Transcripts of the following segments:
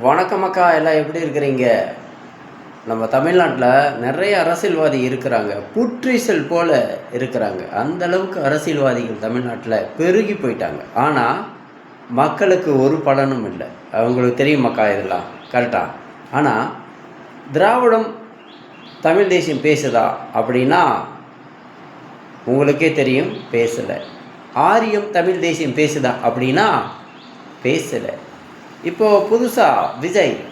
வணக்கம் அக்கா எல்லாம் எப்படி இருக்கிறீங்க? நம்ம தமிழ்நாட்டில் நிறைய அரசியல்வாதி இருக்கிறாங்க. புற்றீசல் போல் இருக்கிறாங்க. அந்த அளவுக்கு அரசியல்வாதிகள் தமிழ்நாட்டில் பெருகி போயிட்டாங்க. ஆனால் மக்களுக்கு ஒரு பலனும் இல்லை. அவங்களுக்கு தெரியுமாக்கா இதெல்லாம். கரெக்டாக ஆனால் திராவிடம் தமிழ் தேசியம் பேசுதா அப்படின்னா உங்களுக்கே தெரியும் பேசலை. ஆரியம் தமிழ் தேசியம் பேசுதா அப்படின்னா பேசலை. இப்போது புதுசாக விஜய்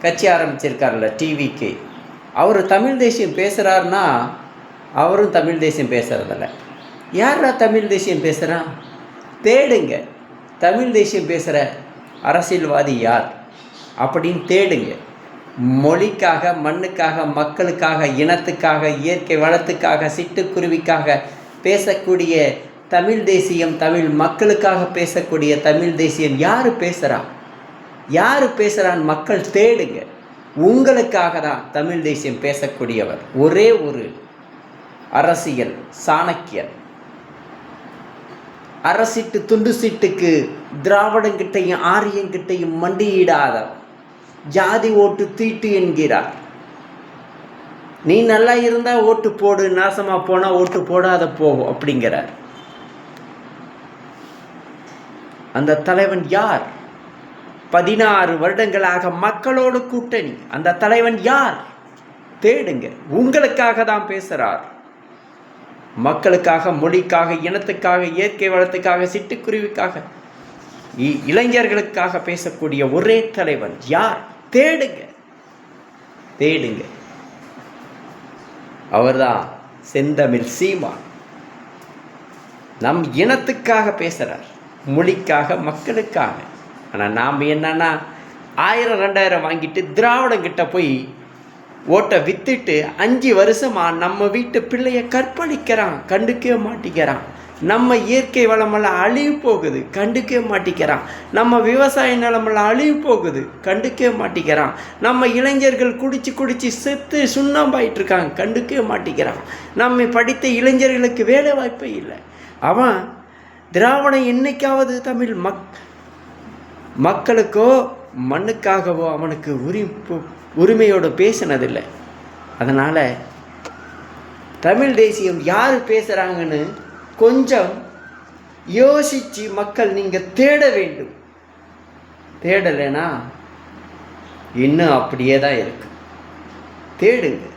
கட்சி ஆரம்பிச்சிருக்கார்ல டிவிக்கு அவர் தமிழ் தேசியம் பேசுகிறாருன்னா அவரும் தமிழ் தேசியம் பேசுகிறதில்ல யாரா தமிழ் தேசியம் பேசுகிறான் தேடுங்க. தமிழ் தேசியம் பேசுகிற அரசியல்வாதி யார்? அப்படின்னு தேடுங்க. மொழிக்காக மண்ணுக்காக மக்களுக்காக இனத்துக்காக இயற்கை வளத்துக்காக சிட்டுக்குருவிக்காக பேசக்கூடிய தமிழ் தேசியம் தமிழ் மக்களுக்காக பேசக்கூடிய தமிழ் தேசியம் யார் பேசுகிறா யார் பேசுகிறான்னு மக்கள் தேடுங்க. உங்களுக்காக தான் தமிழ் தேசியம் பேசக்கூடியவர். ஒரே ஒரு அரசியல் சாணக்கியன் அரசிட்டு துண்டு சீட்டுக்கு திராவிடங்கிட்டையும் ஆரியங்கிட்டையும் மண்டியிடாதவர். ஜாதி ஓட்டு தீட்டு என்கிறார். நீ நல்லா இருந்தால் ஓட்டு போடு நாசமாக போனால் ஓட்டு போடாத போகும் அப்படிங்கிறார். அந்த தலைவன் யார்? பதினாறு வருடங்களாக மக்களோடு கூட்டணி. அந்த தலைவன் யார்? தேடுங்க. உங்களுக்காக தான் பேசுகிறார் மக்களுக்காக மொழிக்காக இனத்துக்காக இயற்கை வளத்துக்காக சிட்டுக்குருவிக்காக இ- இளைஞர்களுக்காக பேசக்கூடிய ஒரே தலைவன் யார்? தேடுங்க. தேடுங்க. அவர்தான் செந்தமிழ் சீமான். நம் இனத்துக்காக பேசுகிறார் மொழிக்காக மக்களுக்காக. ஆனால் நாம் என்னன்னா ஆயிரம் ரெண்டாயிரம் வாங்கிட்டு திராவிடங்கிட்ட போய் ஓட்டை வித்துட்டு அஞ்சு வருஷமா நம்ம வீட்டு பிள்ளைய கற்பழிக்கிறான் கண்டுக்கவே மாட்டிக்கிறான். நம்ம இயற்கை வளமெல்லாம் அழிவு போகுது கண்டுக்கவே மாட்டிக்கிறான். நம்ம விவசாய நிலமெல்லாம் அழிவு போகுது கண்டுக்கவே மாட்டிக்கிறான். நம்ம இளைஞர்கள் குடிச்சு குடிச்சு செத்து சுண்ணாம்பாயிட்டு இருக்காங்க கண்டுக்கவே மாட்டிக்கிறான். நம்ம படித்த இளைஞர்களுக்கு வேலை வாய்ப்பே இல்லை. அவன் திராவிடம் என்னைக்காவது தமிழ் மக் மக்களுக்கோ மண்ணுக்காகவோ அவனுக்கு உரிப்பு உரிமையோடு பேசினதில்லை. அதனால் தமிழ் தேசியம் யார் பேசுகிறாங்கன்னு கொஞ்சம் யோசித்து மக்கள் நீங்கள் தேட வேண்டும். தேடலைன்னா இன்னும் அப்படியே தான் இருக்கு. தேடுங்க.